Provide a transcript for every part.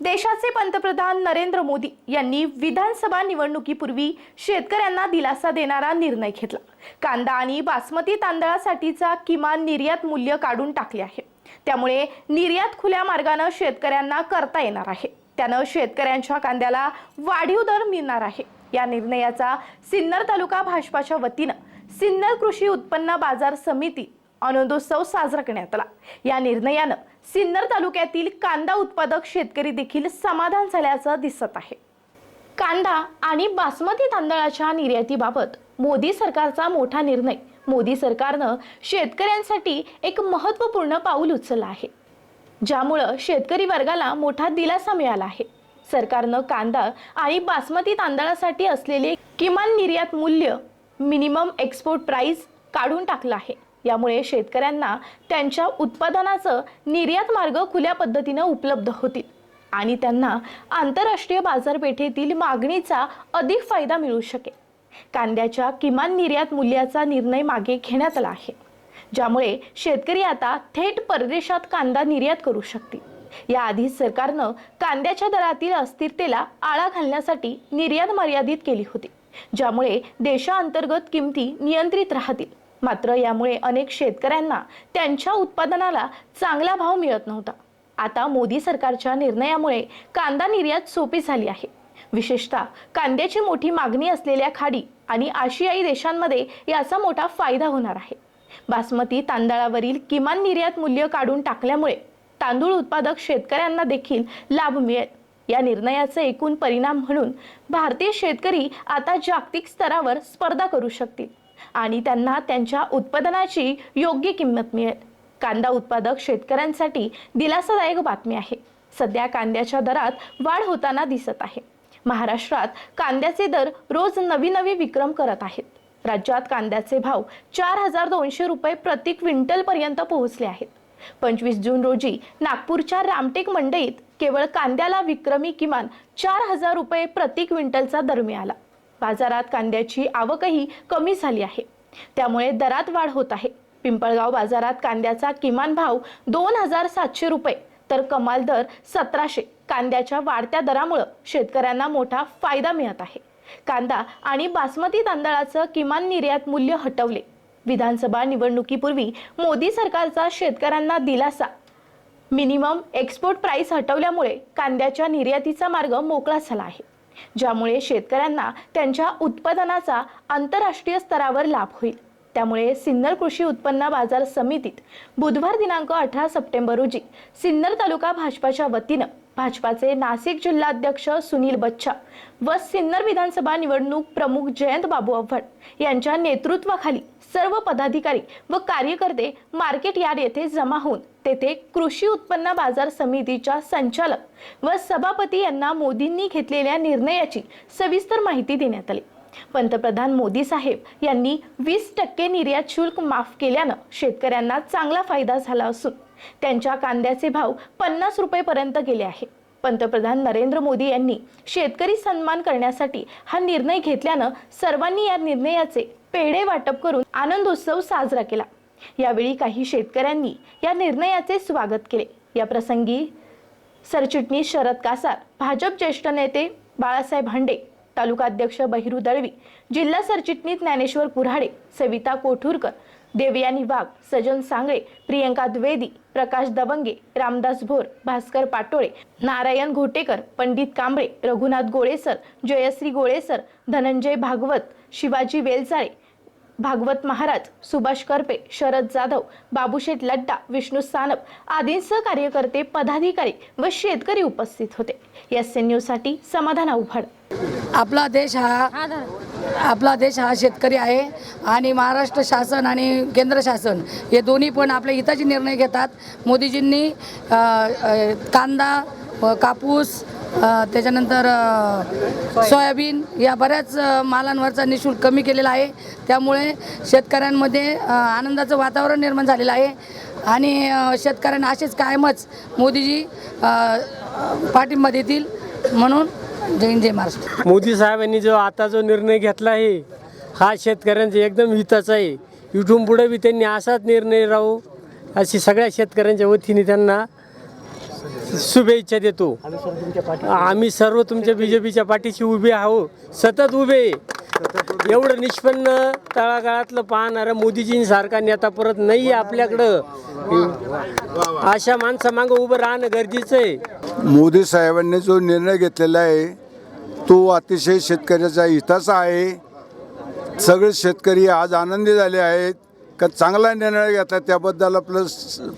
देशाचे पंतप्रधान नरेंद्र मोदी यांनी विधानसभा निवडणुकीपूर्वी शेतकऱ्यांना दिलासा देणारा निर्णय घेतला. कांदा आणि बासमती तांदळासाठीचा किमान निर्यात मूल्य काढून टाकले आहे. त्यामुळे निर्यात खुल्या मार्गानं शेतकऱ्यांना करता येणार आहे. त्यानं शेतकऱ्यांच्या कांद्याला वाढीव दर मिळणार आहे. या निर्णयाचा सिन्नर तालुका भाजपाच्या वतीनं सिन्नर कृषी उत्पन्न बाजार समिती आनंदोत्सव साजरा करण्यात आला. या निर्णयानं सिन्नर तालुक्यातील कांदा उत्पादक शेतकरी देखील समाधान झाल्याचं दिसत आहे. कांदा आणि बासमती तांदळाच्या निर्यातीबाबत मोदी सरकारचा मोठा निर्णय. मोदी सरकारनं शेतकऱ्यांसाठी एक महत्त्वपूर्ण पाऊल उचललं आहे. ज्यामुळं शेतकरी वर्गाला मोठा दिलासा मिळाला आहे. सरकारनं कांदा आणि बासमती तांदळासाठी असलेले किमान निर्यात मूल्य मिनिमम एक्सपोर्ट प्राईस काढून टाकलं आहे. यामुळे शेतकऱ्यांना त्यांच्या उत्पादनाचं निर्यात मार्ग खुल्या पद्धतीनं उपलब्ध होतील. आणि त्यांना आंतरराष्ट्रीय बाजारपेठेतील मागणीचा अधिक फायदा मिळू शकेल. कांद्याच्या किमान निर्यात मूल्याचा निर्णय मागे घेण्यात आला आहे. ज्यामुळे शेतकरी आता थेट परदेशात कांदा निर्यात करू शकतील. याआधी सरकारनं कांद्याच्या दरातील अस्थिरतेला आळा घालण्यासाठी निर्यात मर्यादित केली होती ज्यामुळे देशांतर्गत किमती नियंत्रित राहतील. मात्र यामुळे अनेक शेतकऱ्यांना त्यांच्या उत्पादनाला चांगला भाव मिळत नव्हता. आता मोदी सरकारच्या निर्णयामुळे कांदा निर्यात सोपी झाली आहे. विशेषतः कांद्याची मोठी मागणी असलेल्या खाडी आणि आशियाई देशांमध्ये याचा मोठा फायदा होणार आहे. बासमती तांदळावरील किमान निर्यात मूल्य काढून टाकल्यामुळे तांदूळ उत्पादक शेतकऱ्यांना देखील लाभ मिळेल. या निर्णयाचे एकूण परिणाम म्हणून भारतीय शेतकरी आता जागतिक स्तरावर स्पर्धा करू शकतील. आणि त्यांना त्यांच्या उत्पादनाची योग्य किंमत मिळेल. कांदा उत्पादक शेतकऱ्यांसाठी दिलासादायक बातमी आहे. सध्या कांद्याच्या दरात वाढ होताना दिसत आहे. महाराष्ट्रात कांद्याचे दर रोज नवी नवी विक्रम करत आहेत. राज्यात कांद्याचे भाव चार हजार दोनशे रुपये प्रति क्विंटल पर्यंत पोहोचले आहेत. पंचवीस जून रोजी नागपूरच्या रामटेक मंडईत केवळ कांद्याला विक्रमी किमान चार हजार रुपये प्रति क्विंटलचा दर मिळाला. बाजारात कांद्याची आवकही कमी झाली आहे. त्यामुळे दरात वाढ होत आहे. पिंपळगाव बाजारात कांद्याचा किमान भाव दोन हजार सातशे रुपये तर कमाल दर सतराशे. कांद्याच्या वाढत्या दरामुळं शेतकऱ्यांना मोठा फायदा मिळत आहे. कांदा आणि बासमती तांदळाचं किमान निर्यात मूल्य हटवले. विधानसभा निवडणुकीपूर्वी मोदी सरकारचा शेतकऱ्यांना दिलासा. मिनिमम एक्सपोर्ट प्राइस हटवल्यामुळे कांद्याच्या निर्यातीचा मार्ग मोकळा झाला आहे. ज्यामुळे शेतकऱ्यांना त्यांच्या उत्पादनाचा आंतरराष्ट्रीय स्तरावर लाभ होईल. त्यामुळे सिन्नर कृषी उत्पन्न बाजार समितीत बुधवार दिनांक अठरा सप्टेंबर रोजी सिन्नर तालुका भाजपाच्या वतीनं भाजपाचे नाशिक जिल्हाध्यक्ष सुनील बच्चा व सिन्नर विधानसभा निवडणूक प्रमुख जयंत बाबू आव्हाड यांच्या नेतृत्वाखाली सर्व पदाधिकारी व कार्यकर्ते मार्केट यार्ड येथे जमा होऊन तेथे कृषी उत्पन्न बाजार समितीच्या संचालक व सभापती यांना मोदींनी घेतलेल्या निर्णयाची सविस्तर माहिती देण्यात आली. पंतप्रधान मोदी साहेब यांनी वीस टक्के निर्यात शुल्क माफ केल्यानं शेतकऱ्यांना चांगला फायदा झाला असून त्यांच्या कांद्याचे भाव पन्नास रुपयेपर्यंत गेले आहे. पंतप्रधान नरेंद्र मोदी यांनी शेतकरी सन्मान करण्यासाठी हा निर्णय घेतल्यानं सर्वांनी या निर्णयाचे पेढे वाटप करून आनंदोत्सव साजरा केला. यावेळी काही शेतकऱ्यांनी या निर्णयाचे स्वागत केले. या प्रसंगी सरचिटणीस शरद कासार भाजप ज्येष्ठ नेते बाळासाहेब हांडे तालुकाध्यक्ष बहिरू दळवी जिल्हा सरचिटणीस ज्ञानेश्वर कुऱ्हाडे सविता कोठूरकर देवयानी वाघ सजन सांगळे प्रियंका द्वेदी प्रकाश दबंगे रामदास भोर भास्कर पाटोळे नारायण घोटेकर पंडित कांबळे रघुनाथ गोळेसर जयश्री गोळेसर धनंजय भागवत शिवाजी वेलचाळे भागवत महाराज सुभाष करपे शरद जाधव बाबूशेठ लड्डा विष्णू सानप आदींसह कार्यकर्ते पदाधिकारी व शेतकरी उपस्थित होते. एस एन न्यूजसाठी समाधान आव्हाड. आपला देश हा आपला देश हा शेतकरी आहे आणि महाराष्ट्र शासन आणि केंद्र शासन हे दोन्ही पण आपल्या हिताचे निर्णय घेतात. मोदीजींनी कांदा कापूस त्याच्यानंतर सोयाबीन या बऱ्याच मालांवरचा निशुल्क कमी केलेला आहे. त्यामुळे शेतकऱ्यांमध्ये आनंदाचं वातावरण निर्माण झालेलं आहे. आणि शेतकऱ्यांना असेच कायमच मोदीजी पाठिंबा देतील. म्हणून जय हिंद जय महाराष्ट्र. मोदी साहेबांनी जो आता जो निर्णय घेतला आहे हा शेतकऱ्यांचा एकदम हिताचा आहे. इथून पुढे बी त्यांनी असाच निर्णय राहू अशी सगळ्या शेतकऱ्यांच्या वतीने त्यांना शुभेच्छा देतो. आम्ही सर्व तुमच्या बी जे पीच्या पाठीशी उभे आहो सतत उभे. एवढं निष्पन्न तळागाळातलं पाहणारं मोदीजींसारखा नेता परत नाही आहे आपल्याकडं अशा माणसामागं उभं राहणं गरजेचं आहे. मोदी साहेबांनी जो निर्णय घेतलेला आहे तो अतिशय शेतकऱ्याचा हिताचा आहे. सगळे शेतकरी आज आनंदी झाले आहेत. का चांगला निर्णय घेतला त्याबद्दल आपलं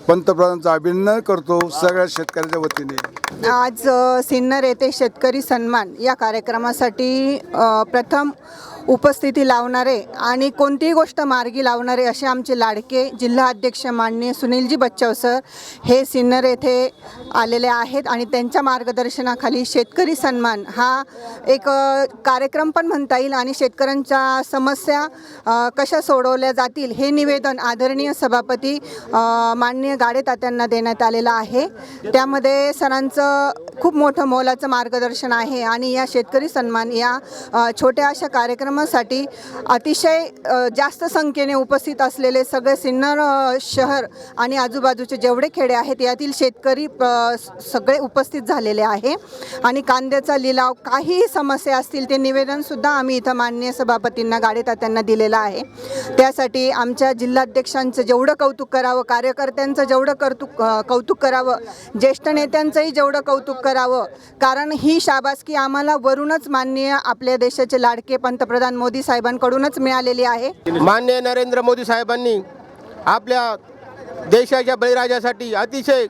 पंतप्रधानांचं अभिनंदन करतो सगळ्या शेतकऱ्याच्या वतीने. आज सिन्नर येथे शेतकरी सन्मान या कार्यक्रमासाठी प्रथम उपस्थिती लावणारे आणि कोणतीही गोष्ट मार्गी लावणारे असे आमचे लाडके जिल्हा अध्यक्ष माननीय सुनीलजी बच्चाव सर हे सिन्नर येथे आलेले आहेत आणि त्यांच्या मार्गदर्शनाखाली शेतकरी सन्मान हा एक कार्यक्रम पण म्हणता येईल आणि शेतकऱ्यांच्या समस्या कशा सोडवल्या जातील हे निवेदन आदरणीय सभापती माननीय गाडे तात्यांना देण्यात आलेलं आहे. त्यामध्ये सरांचं खूप मोठं मोलाचं मार्गदर्शन आहे आणि या शेतकरी सन्मान या छोट्या अशा कार्यक्रमासाठी अतिशय जास्त संख्येने उपस्थित असलेले सगळे सिन्नर शहर आणि आजूबाजूचे जेवढे खेडे आहेत यातील शेतकरी सगळे उपस्थित झालेले आहे. आणि कांद्याचा लिलाव काहीही समस्या असतील ते निवेदनसुद्धा आम्ही इथं माननीय सभापतींना गाडेतात्यांना दिलेलं आहे. त्यासाठी आमच्या जिल्हाध्यक्षांचं जेवढं कौतुक करावं कार्यकर्त्यांचं जेवढं कर्तुक कौतुक करावं ज्येष्ठ नेत्यांचंही जेवढं कौतुक करावं कारण ही शाबासकी आम्हाला वरूनच माननीय आपल्या देशाचे लाडके पंतप्रधान मोदी साहेबांकडूनच मिळालेली आहे. मान्य नरेंद्र मोदी साहेबांनी आपल्या देशाच्या बळीराजासाठी अतिशय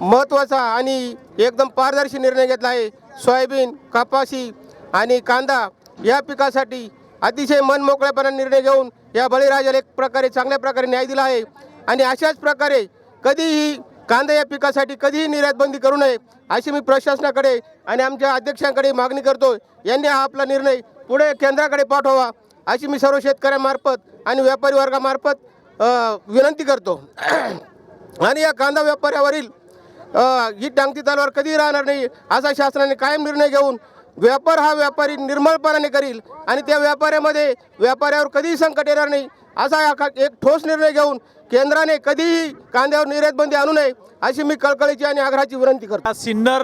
महत्त्वाचा आणि एकदम पारदर्शी निर्णय घेतला आहे. सोयाबीन कपाशी आणि कांदा या पिकासाठी अतिशय मनमोकळेपणा निर्णय घेऊन या बळीराजाला एक प्रकारे चांगल्या प्रकारे न्याय दिला आहे. आणि अशाच प्रकारे कधीही कांदा या पिकासाठी कधीही निर्यात बंदी करू नये अशी मी प्रशासनाकडे आणि आमच्या अध्यक्षांकडे मागणी करतो यांनी हा आपला निर्णय पुढे केंद्राकडे पाठवावा अशी मी सर्व शेतकऱ्यामार्फत आणि व्यापारी वर्गामार्फत विनंती करतो. आणि या कांदा व्यापाऱ्यावरील ही टांगती तलवार कधी राहणार नाही असा शासनाने कायम निर्णय घेऊन व्यापार हा व्यापारी निर्मळपणाने करील आणि त्या व्यापाऱ्यामध्ये व्यापाऱ्यावर कधीही संकट येणार नाही असा एक ठोस निर्णय घेऊन केंद्राने कधीही कांद्यावर निर्यात बंदी आणू नये अशी मी कळकळीची आणि आग्रहाची विनंती करतो. सिन्नर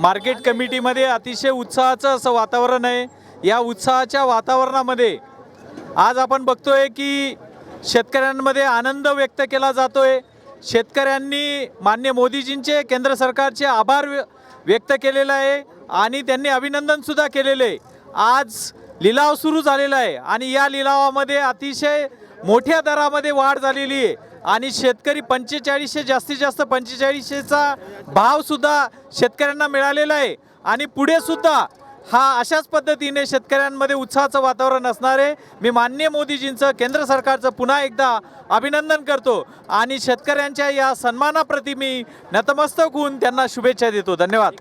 मार्केट कमिटीमध्ये अतिशय उत्साहाचं असं वातावरण आहे. या उत्साहाच्या वातावरणामध्ये आज आपण बघतोय की शेतकऱ्यांमध्ये आनंद व्यक्त केला जातोय. शेतकऱ्यांनी मान्य मोदीजींचे केंद्र सरकारचे आभार व्य- व्यक्त केलेलं आहे आणि त्यांनी अभिनंदनसुद्धा केलेलं. आहे आज लिलाव सुरू झालेला आहे आणि या लिलावामध्ये अतिशय मोठ्या दरामध्ये वाढ झालेली आहे आणि शेतकरी पंचेचाळीसशे जास्तीत जास्त पंचेचाळीसशेचा भावसुद्धा शेतकऱ्यांना मिळालेला आहे. आणि पुढे सुद्धा हा अशाच पद्धतीने शेतकऱ्यांमध्ये उत्साहाचं वातावरण असणार आहे. मी मान्य मोदीजींचं केंद्र सरकारचं पुन्हा एकदा अभिनंदन करतो. आणि शेतकऱ्यांच्या या सन्मानाप्रती मी नतमस्तक होऊन त्यांना शुभेच्छा देतो. धन्यवाद.